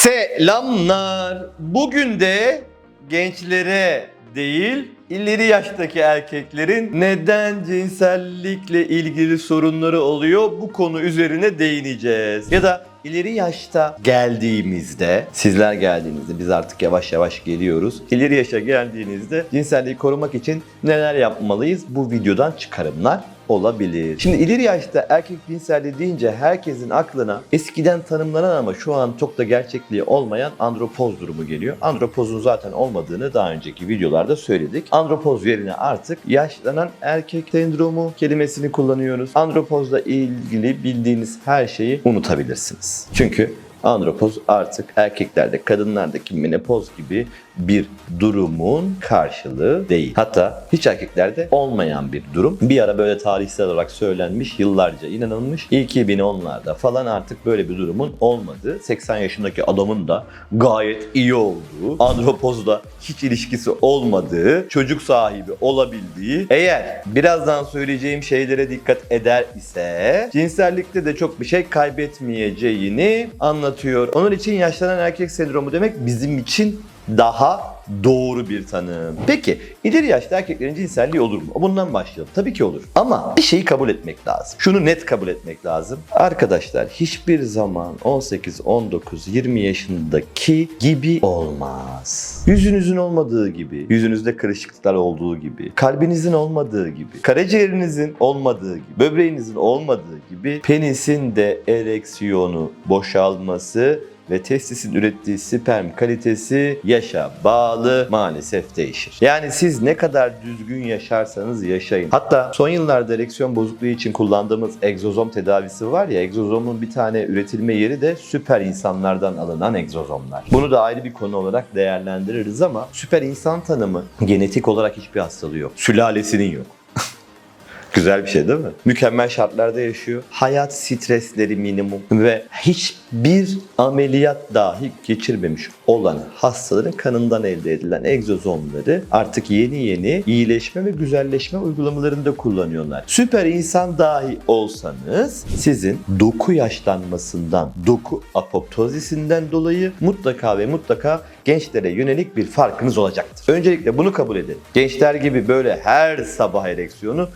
Selamlar. Bugün de gençlere değil ileri yaştaki erkeklerin neden cinsellikle ilgili sorunları oluyor bu konu üzerine değineceğiz. Ya da ileri yaşta geldiğimizde, sizler geldiğinizde biz artık yavaş yavaş geliyoruz. İleri yaşa geldiğinizde cinselliği korumak için neler yapmalıyız? Bu videodan çıkarımlar olabilir. Şimdi ileri yaşta erkek cinselliği deyince herkesin aklına eskiden tanımlanan ama şu an çok da gerçekliği olmayan andropoz durumu geliyor. Andropozun zaten olmadığını daha önceki videolarda söyledik. Andropoz yerine artık yaşlanan erkek sendromu kelimesini kullanıyoruz. Andropozla ilgili bildiğiniz her şeyi unutabilirsiniz. Çünkü Andropoz artık erkeklerde, kadınlardaki menopoz gibi bir durumun karşılığı değil. Hatta hiç erkeklerde olmayan bir durum. Bir ara böyle tarihsel olarak söylenmiş, yıllarca inanılmış. 2010'larda falan artık böyle bir durumun olmadığı, 80 yaşındaki adamın da gayet iyi olduğu, andropozla hiç ilişkisi olmadığı, çocuk sahibi olabildiği, eğer birazdan söyleyeceğim şeylere dikkat eder ise cinsellikte de çok bir şey kaybetmeyeceğini anlatıyor. Onun için yaşlanan erkek sendromu demek bizim için daha doğru bir tanım. Peki ileri yaşta erkeklerin cinselliği olur mu? Bundan başlayalım. Tabii ki olur. Ama bir şeyi kabul etmek lazım. Şunu net kabul etmek lazım. Arkadaşlar hiçbir zaman 18, 19, 20 yaşındaki gibi olmaz. Yüzünüzün olmadığı gibi, yüzünüzde kırışıklıklar olduğu gibi, kalbinizin olmadığı gibi, karaciğerinizin olmadığı gibi, böbreğinizin olmadığı gibi penisin de ereksiyonu boşalması ve testisin ürettiği sperm kalitesi yaşa bağlı maalesef değişir. Yani siz ne kadar düzgün yaşarsanız yaşayın. Hatta son yıllarda ereksiyon bozukluğu için kullandığımız egzozom tedavisi var ya egzozomun bir tane üretilme yeri de süper insanlardan alınan egzozomlar. Bunu da ayrı bir konu olarak değerlendiririz ama süper insan tanımı genetik olarak hiçbir hastalığı yok. Sülalesinin yok. Güzel bir şey değil mi? Mükemmel şartlarda yaşıyor. Hayat stresleri minimum ve hiçbir ameliyat dahi geçirmemiş olan hastaların kanından elde edilen egzozomları artık yeni yeni iyileşme ve güzelleşme uygulamalarında kullanıyorlar. Süper insan dahi olsanız sizin doku yaşlanmasından, doku apoptozisinden dolayı mutlaka ve mutlaka gençlere yönelik bir farkınız olacaktır. Öncelikle bunu kabul edin. Gençler gibi böyle her sabah ereksiyonu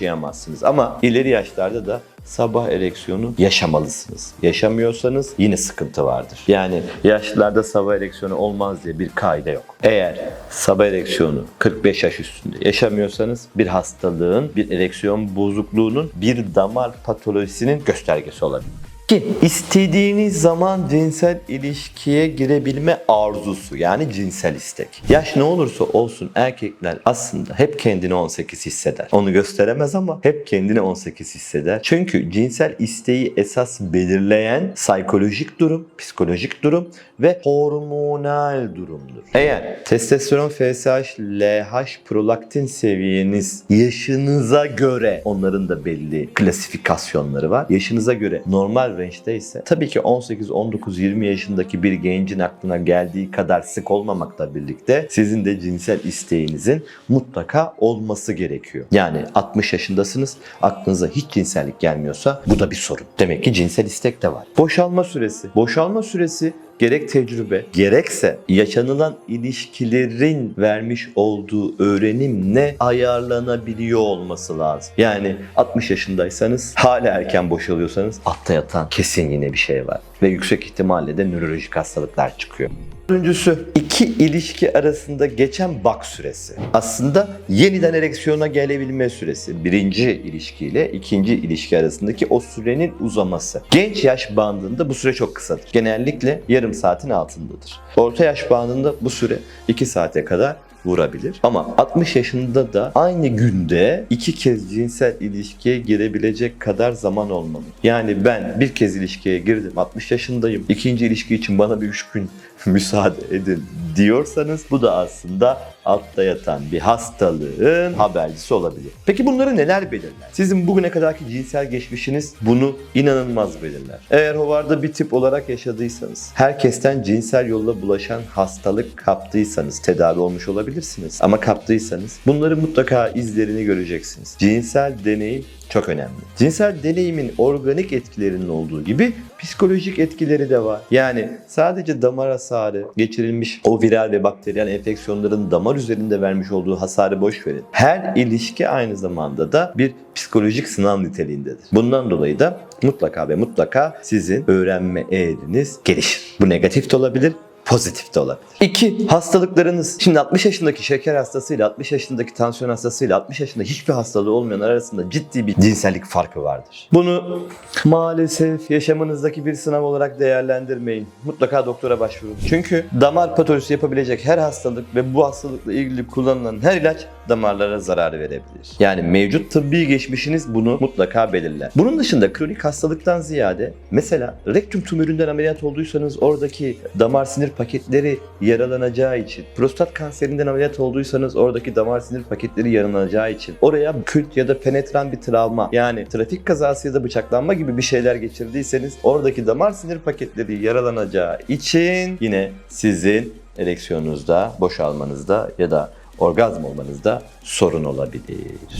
yaşayamazsınız. Ama ileri yaşlarda da sabah ereksiyonu yaşamalısınız. Yaşamıyorsanız yine sıkıntı vardır. Yani yaşlılarda sabah ereksiyonu olmaz diye bir kaide yok. Eğer sabah ereksiyonu 45 yaş üstünde yaşamıyorsanız bir hastalığın, bir ereksiyon bozukluğunun, bir damar patolojisinin göstergesi olabilir. Ki istediğiniz zaman cinsel ilişkiye girebilme arzusu yani cinsel istek. Yaş ne olursa olsun erkekler aslında hep kendini 18 hisseder. Onu gösteremez ama hep kendini 18 hisseder. Çünkü cinsel isteği esas belirleyen psikolojik durum, psikolojik durum ve hormonal durumdur. Eğer testosteron, FSH, LH, prolaktin seviyeniz yaşınıza göre onların da belli klasifikasyonları var. Yaşınıza göre normal range'de ise tabii ki 18, 19, 20 yaşındaki bir gencin aklına geldiği kadar sık olmamakla birlikte sizin de cinsel isteğinizin mutlaka olması gerekiyor. Yani 60 yaşındasınız aklınıza hiç cinsellik gelmiyorsa bu da bir sorun. Demek ki cinsel istek de var. Boşalma süresi. Boşalma süresi gerek tecrübe gerekse yaşanılan ilişkilerin vermiş olduğu öğrenimle ayarlanabiliyor olması lazım. Yani 60 yaşındaysanız hala erken boşalıyorsanız altta yatan kesin yine bir şey var. Ve yüksek ihtimalle de nörolojik hastalıklar çıkıyor. Dördüncüsü iki ilişki arasında geçen bak süresi. Aslında yeniden ereksiyona gelebilme süresi. Birinci ilişkiyle ikinci ilişki arasındaki o sürenin uzaması. Genç yaş bandında bu süre çok kısadır. Genellikle yarım saatin altındadır. Orta yaş bandında bu süre 2 saate kadar vurabilir. Ama 60 yaşında da aynı günde iki kez cinsel ilişkiye girebilecek kadar zaman olmalı. Yani ben bir kez ilişkiye girdim 60 yaşındayım. İkinci ilişki için bana bir 3 gün müsaade edin diyorsanız bu da aslında altta yatan bir hastalığın habercisi olabilir. Peki bunları neler belirler? Sizin bugüne kadarki cinsel geçmişiniz bunu inanılmaz belirler. Eğer hovarda bir tip olarak yaşadıysanız, herkesten cinsel yolla bulaşan hastalık kaptıysanız tedavi olmuş olabilirsiniz. Ama kaptıysanız bunları mutlaka izlerini göreceksiniz. Cinsel deneyim Çok önemli. Cinsel deneyimin organik etkilerinin olduğu gibi psikolojik etkileri de var. Yani sadece damar hasarı, geçirilmiş o viral ve bakteriyel enfeksiyonların damar üzerinde vermiş olduğu hasarı boş verin. Her ilişki aynı zamanda da bir psikolojik sınav niteliğindedir. Bundan dolayı da mutlaka ve mutlaka sizin öğrenme eğriniz gelişir. Bu negatif de olabilir, pozitif de olabilir. İki, hastalıklarınız. Şimdi 60 yaşındaki şeker hastasıyla 60 yaşındaki tansiyon hastasıyla 60 yaşında hiçbir hastalığı olmayan arasında ciddi bir cinsellik farkı vardır. Bunu maalesef yaşamınızdaki bir sınav olarak değerlendirmeyin. Mutlaka doktora başvurun. Çünkü damar patolojisi yapabilecek her hastalık ve bu hastalıkla ilgili kullanılan her ilaç damarlara zarar verebilir. Yani mevcut tıbbi geçmişiniz bunu mutlaka belirler. Bunun dışında kronik hastalıktan ziyade mesela rektum tümöründen ameliyat olduysanız oradaki damar sinir paketleri yaralanacağı için, prostat kanserinden ameliyat olduysanız oradaki damar sinir paketleri yaralanacağı için, oraya kült ya da penetran bir travma yani trafik kazası ya da bıçaklanma gibi bir şeyler geçirdiyseniz oradaki damar sinir paketleri yaralanacağı için yine sizin ereksiyonunuzda, boşalmanızda ya da orgazm olmanızda sorun olabilir.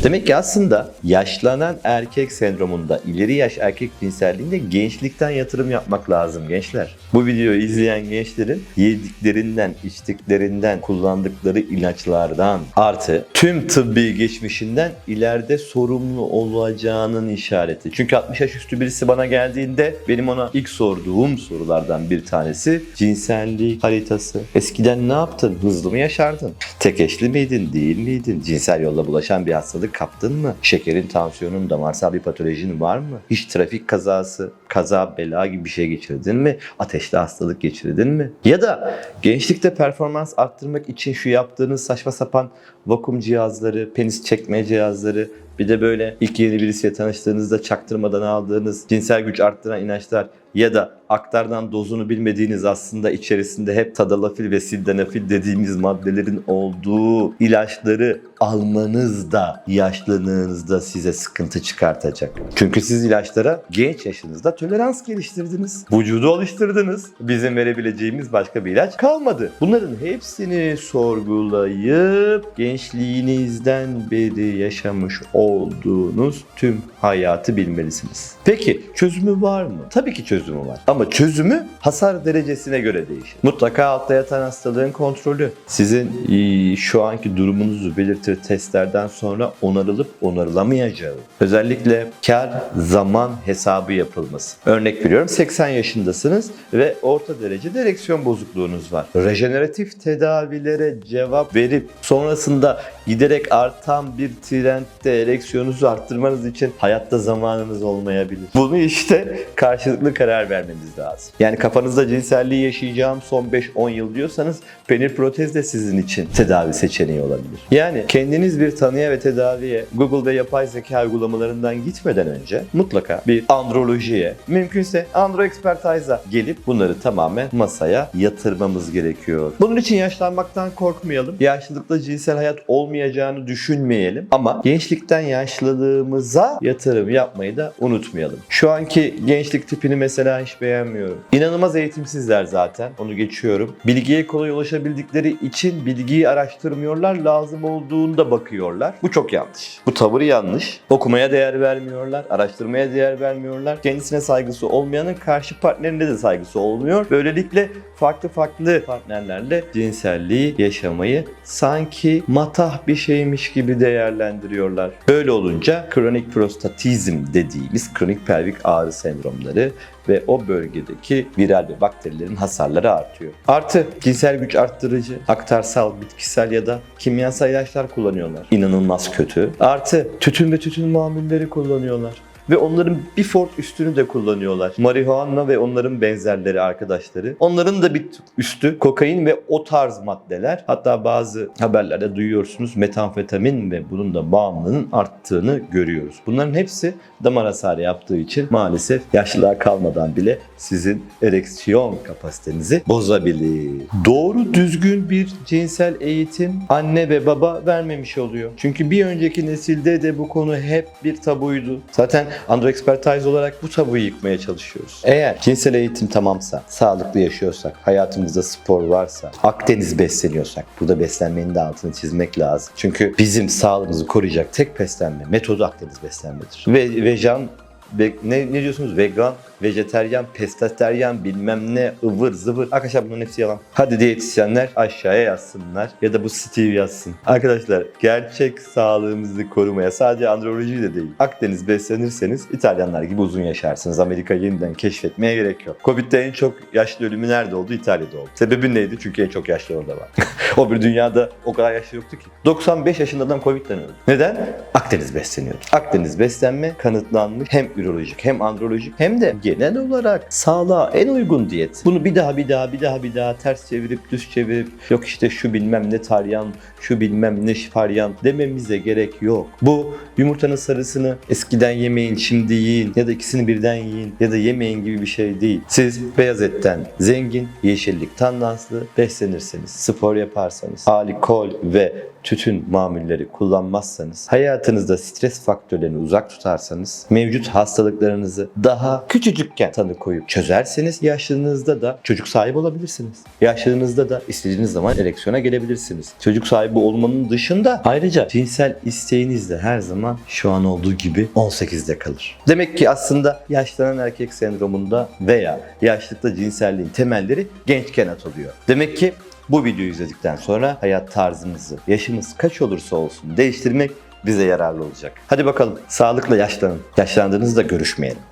Demek ki aslında yaşlanan erkek sendromunda ileri yaş erkek cinselliğinde gençlikten yatırım yapmak lazım gençler. Bu videoyu izleyen gençlerin yediklerinden, içtiklerinden, kullandıkları ilaçlardan artı tüm tıbbi geçmişinden ileride sorumlu olacağının işareti. Çünkü 60 yaş üstü birisi bana geldiğinde benim ona ilk sorduğum sorulardan bir tanesi cinsellik haritası. Eskiden ne yaptın? Hızlı mı yaşardın? Tek eşli miydin? Değil miydin? Cinsel yolla bulaşan bir hastalık kaptın mı? Şekerin, tansiyonun, damarsal bir patolojin var mı? Hiç trafik kazası, kaza, bela gibi bir şey geçirdin mi? Ateşli hastalık geçirdin mi? Ya da gençlikte performans arttırmak için şu yaptığınız saçma sapan vakum cihazları, penis çekme cihazları, bir de böyle ilk yeni birisiyle tanıştığınızda çaktırmadan aldığınız cinsel güç arttıran ilaçlar ya da aktardan dozunu bilmediğiniz aslında içerisinde hep tadalafil ve sildenafil dediğimiz maddelerin olduğu ilaçları almanız da yaşlılığınızda size sıkıntı çıkartacak. Çünkü siz ilaçlara genç yaşınızda tolerans geliştirdiniz. Vücudu alıştırdınız. Bizim verebileceğimiz başka bir ilaç kalmadı. Bunların hepsini sorgulayıp gençliğinizden beri yaşamış olduğunuz tüm hayatı bilmelisiniz. Peki çözümü var mı? Tabii ki çözümü var. Ama çözümü hasar derecesine göre değişir. Mutlaka altta yatan hastalığın kontrolü. Sizin e, şu anki durumunuzu belirtir testlerden sonra onarılıp onarılamayacağı. Özellikle kar zaman hesabı yapılması. Örnek veriyorum 80 yaşındasınız ve orta derece ereksiyon bozukluğunuz var. Rejeneratif tedavilere cevap verip sonrasında giderek artan bir trendde ereksiyonunuzu arttırmanız için hayatta zamanınız olmayabilir. Bunu işte karşılıklı karar vermeniz lazım. Yani kafanızda cinselliği yaşayacağım son 5-10 yıl diyorsanız penil protez de sizin için tedavi seçeneği olabilir. Yani kendiniz bir tanıya ve tedaviye Google ve yapay zeka uygulamalarından gitmeden önce mutlaka bir androlojiye, mümkünse andro expertise'a gelip bunları tamamen masaya yatırmamız gerekiyor. Bunun için yaşlanmaktan korkmayalım. Yaşlılıkta cinsel hayat olmayacağını düşünmeyelim. Ama gençlikten yaşlılığımıza yatırım yapmayı da unutmayalım. Şu anki gençlik tipini mesela hiç beğenmiyorum. İnanılmaz eğitimsizler zaten. Onu geçiyorum. Bilgiye kolay ulaşabildikleri için bilgiyi araştırmıyorlar. Lazım olduğunda bakıyorlar. Bu çok yanlış. Bu tavır yanlış. Okumaya değer vermiyorlar. Araştırmaya değer vermiyorlar. Kendisine saygısı olmayanın karşı partnerine de saygısı olmuyor. Böylelikle farklı farklı partnerlerle cinselliği yaşamayı sanki matah bir şeymiş gibi değerlendiriyorlar. Böyle olunca kronik prostatizm dediğimiz kronik pelvik ağrı sendromları ve o bölgedeki viral ve bakterilerin hasarları artıyor. Artı cinsel güç arttırıcı, aktarsal, bitkisel ya da kimyasal ilaçlar kullanıyorlar. İnanılmaz kötü. Artı tütün ve tütün mamulleri kullanıyorlar. Ve onların bir fort üstünü de kullanıyorlar. Marihuana ve onların benzerleri arkadaşları. Onların da bir üstü kokain ve o tarz maddeler. Hatta bazı haberlerde duyuyorsunuz metamfetamin ve bunun da bağımlılığının arttığını görüyoruz. Bunların hepsi damar hasarı yaptığı için maalesef yaşlılığa kalmadan bile sizin ereksiyon kapasitenizi bozabilir. Doğru düzgün bir cinsel eğitim anne ve baba vermemiş oluyor. Çünkü bir önceki nesilde de bu konu hep bir tabuydu. Zaten Andro Expertise olarak bu tabuyu yıkmaya çalışıyoruz. Eğer cinsel eğitim tamamsa, sağlıklı yaşıyorsak, hayatımızda spor varsa, Akdeniz besleniyorsak, burada beslenmenin de altını çizmek lazım. Çünkü bizim sağlığımızı koruyacak tek beslenme metodu Akdeniz beslenmedir. Ve vegan ne, ne diyorsunuz? Vegan, vejeteryan, pesketeryan bilmem ne ıvır zıvır. Arkadaşlar bunların hepsi yalan. Hadi diyetisyenler aşağıya yazsınlar ya da bu Steve yazsın. Arkadaşlar gerçek sağlığımızı korumaya sadece androloji de değil. Akdeniz beslenirseniz İtalyanlar gibi uzun yaşarsınız. Amerika yeniden keşfetmeye gerek yok. Covid'de en çok yaşlı ölümü nerede oldu? İtalya'da oldu. Sebebi neydi? Çünkü en çok yaşlı orada var. o bir dünyada o kadar yaşlı yoktu ki. 95 yaşında adam Covid'den öldü. Neden? Akdeniz besleniyordu. Akdeniz beslenme kanıtlanmış hem ürolojik hem androlojik hem de genel olarak sağlığa en uygun diyet. Bunu bir daha bir daha bir daha bir daha ters çevirip düz çevirip yok işte şu bilmem ne taryan, şu bilmem ne şifaryan dememize gerek yok. Bu yumurtanın sarısını eskiden yemeyin şimdi yiyin ya da ikisini birden yiyin ya da yemeyin gibi bir şey değil. Siz beyaz etten zengin, yeşillik tandanslı beslenirseniz, spor yaparsanız, alkol ve tütün mamulleri kullanmazsanız, hayatınızda stres faktörlerini uzak tutarsanız, mevcut hastalıklarınızı daha küçücükken tanı koyup çözerseniz, yaşlılığınızda da çocuk sahibi olabilirsiniz. Yaşlılığınızda da istediğiniz zaman ereksiyona gelebilirsiniz. Çocuk sahibi olmanın dışında ayrıca cinsel isteğiniz de her zaman şu an olduğu gibi 18'de kalır. Demek ki aslında yaşlanan erkek sendromunda veya yaşlılıkta cinselliğin temelleri gençken atılıyor. Demek ki bu videoyu izledikten sonra hayat tarzımızı, yaşımız kaç olursa olsun değiştirmek bize yararlı olacak. Hadi bakalım sağlıkla yaşlanın. Yaşlandığınızda görüşmeyelim.